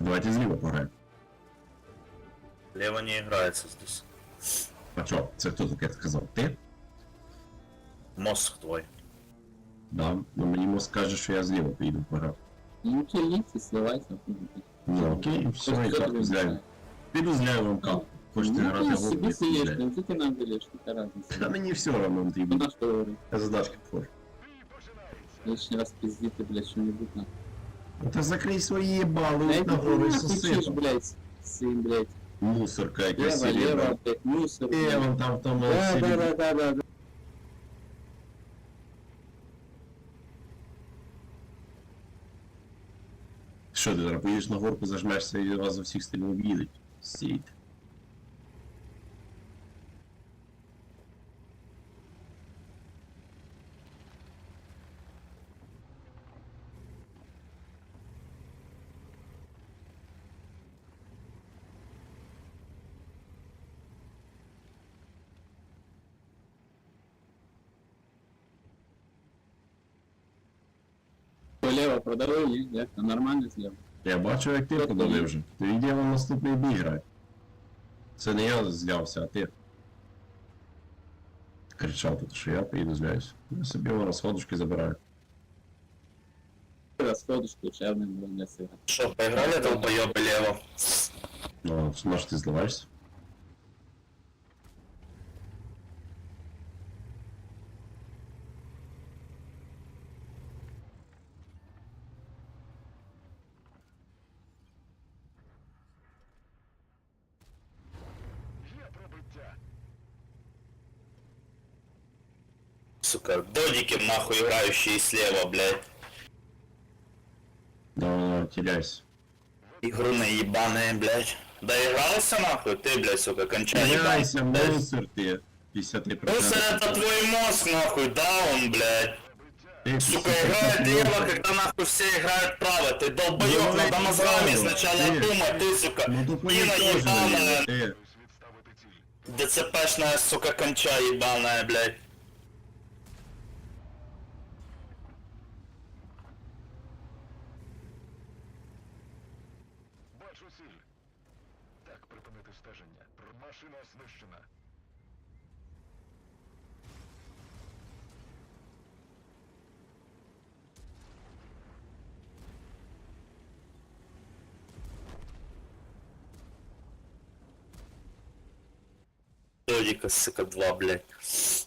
Давайте зліва пограємо. Лево не играется здесь. А чо? Це хто таке сказав? Ти? Мозг твой. Да. Ну мені мозк каже, що я зліва поїду пограв. Ну, кіліться, сливайся. Ну окей, все, і карту зляю. Піду зляю вам карту. Хочете Ну, грати ти в собі обі? сидиш, не тільки нам даєш, яка Та разниця. мені все одно Ну, потрібно. на що говорити? Я задачки входжу. Лишній раз пиздіти, блядь, що-нибудь на. Ну та свои ебалы їбали Дай на ти гору і нахуй чиш, сосипа. блядь, сын, блядь. Мусорка я Лево, лево, блядь, мусор. І вон там там, Да, да, да, да, да, да. Що ти зараз поїдеш на горку, зажмешся і вас за всіх сторін їдуть. Стійте. Лево продали, ні? Як там, нормально зліва? Я бачу, як ти подали вже. Ти йде вам наступний бій грати. Це не я злявся, а ти. Кричав тут, що я поїду зляюсь. Я собі його розходочки забираю. Розходочку, черним, блядь, для сира. Что, поиграли долбоёбы лево? Ну, а може зливаєшся? Сука, додики нахуй играющие слева, блядь. Давай, теряйся. Игруны ебаные, блядь. Доигрался нахуй? Ты, блядь, сука, кончай Теряйся, ебать. мусор ты. 53%. Мусор это твой мозг, нахуй, да он, блядь. Ты Сука, 53%. играет лево, когда нахуй все играют право. Ты долбоёб, Ну, надо это мозгами правда. сначала Ты- думать, ты, сука. Ну тут Пина уничтожили, ебаная, ты. ДЦПшная, сука, конча ебаная, блядь. Стеження. Машина знищена. Додика, сука, два, блядь.